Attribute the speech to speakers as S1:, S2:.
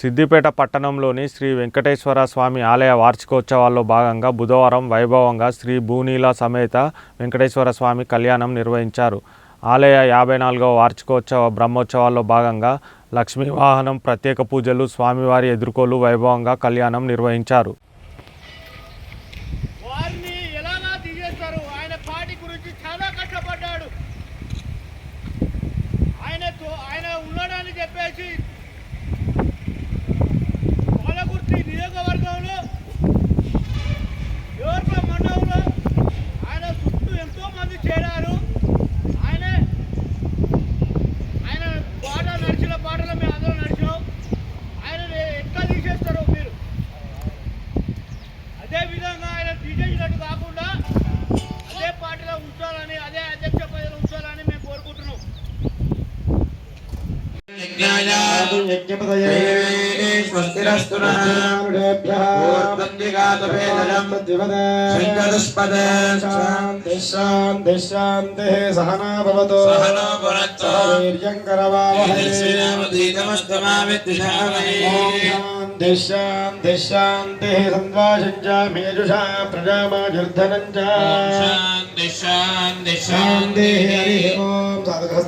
S1: సిద్దిపేట పట్టణంలోని శ్రీ వెంకటేశ్వర స్వామి ఆలయ వార్షికోత్సవాల్లో భాగంగా బుధవారం వైభవంగా శ్రీ భూనీల సమేత వెంకటేశ్వర స్వామి కళ్యాణం నిర్వహించారు. ఆలయ యాభై నాలుగవ వార్షికోత్సవ బ్రహ్మోత్సవాల్లో భాగంగా లక్ష్మీ వాహనం ప్రత్యేక పూజలు స్వామివారి ఎదుర్కోలు వైభవంగా కళ్యాణం నిర్వహించారు.
S2: ఆయన ఆయన ఉన్నాడని చెప్పేసి అదే విధంగా ఆయన తీసేసినట్టు కాకుండా
S3: స్వస్తిరస్తు
S4: శాంతి శాంతి శాంతి సహనా భవతు
S3: సహనా భునక్తు.
S4: వీర్యం కరవావహై ఓం శాంతి శాంతి శాంతి